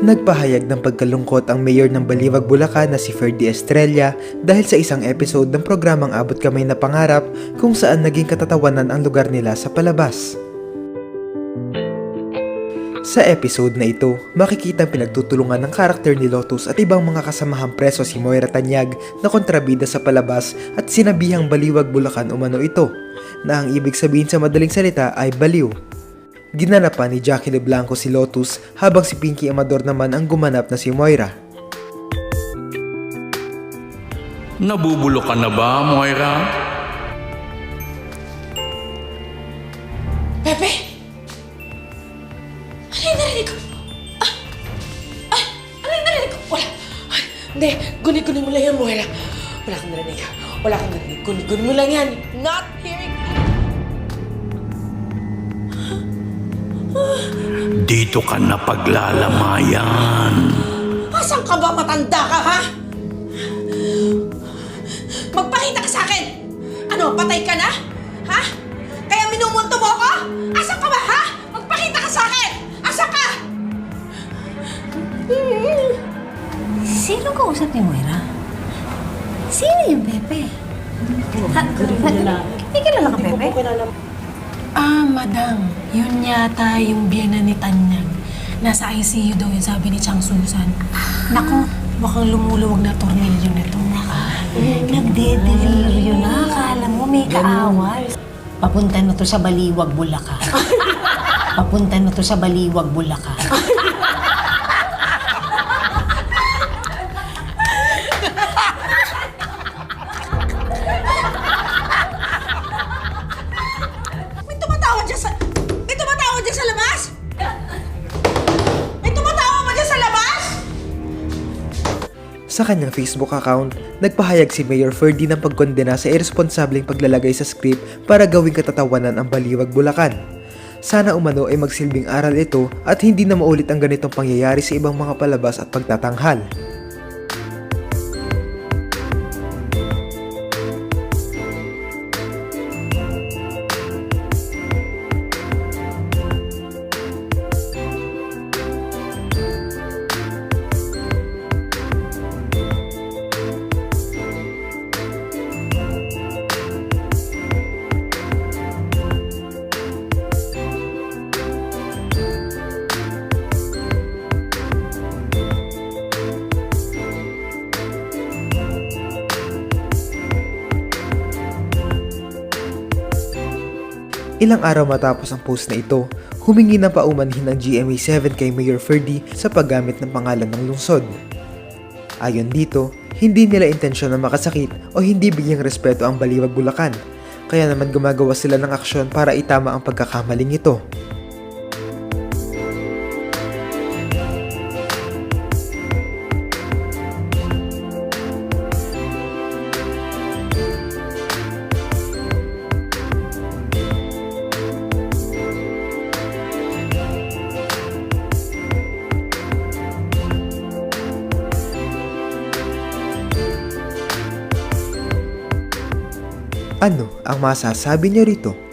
Nagpahayag ng pagkalungkot ang mayor ng Baliwag, Bulacan na si Ferdy Estrella dahil sa isang episode ng programang Abot Kamay na Pangarap kung saan naging katatawanan ang lugar nila sa palabas. Sa episode na ito, makikita ang pinagtutulungan ng karakter ni Lotus at ibang mga kasamahang preso si Moira Tanyag na kontrabida sa palabas at sinabihang Baliwag Bulacan umano ito, na ang ibig sabihin sa madaling salita ay baliw. Ginanapan ni Jackie De Blanco si Lotus habang si Pinky Amador naman ang gumanap na si Moira. Nabubulo ka na ba, Moira? Pepe! Ano yung narinig ko? Ah! Ah! Ano yung narinig ko? Wala! Ay, hindi! Guni-guni mo lang yan, Moira. Wala kang narinig. Wala kang narinig. Guni-guni mo lang yan. Not hearing... Dito ka na paglalamayan. Asan ka ba? Matanda ka, ha? Magpakita ka sa akin! Ano, patay ka na? Ha? Kaya minumunto mo ako? Asan ka ba, ha? Magpakita ka sa akin! Asan ka? Sino kausap ni Moira? Sino yung Pepe? Ha, ha, May kilala ka, Pepe? Ah, madam. Yun yata yung biyena ni Tanyag. Nasa ICU daw yun, sabi ni Chang Susan. Naku, mukhang lumuluwag na tornilyo nito. Nagde-deliryo na. Akala mo may kaaway. Papunta na to sa Baliwag, Bulacan. Papunta na to sa Baliwag, Bulacan. Sa kanyang Facebook account, nagpahayag si Mayor Ferdy ng pagkondena sa irresponsableng paglalagay sa script para gawing katatawanan ang Baliwag, Bulacan. Sana umano ay magsilbing aral ito at hindi na maulit ang ganitong pangyayari sa ibang mga palabas at pagtatanghal. Ilang araw matapos ang post na ito, humingi ng paumanhin ng GMA7 kay Mayor Ferdy sa paggamit ng pangalan ng lungsod. Ayon dito, hindi nila intensyon na makasakit o hindi bigyang respeto ang Baliwag Bulacan, kaya naman gumagawa sila ng aksyon para itama ang pagkakamaling ito. Ano ang masasabi niyo rito?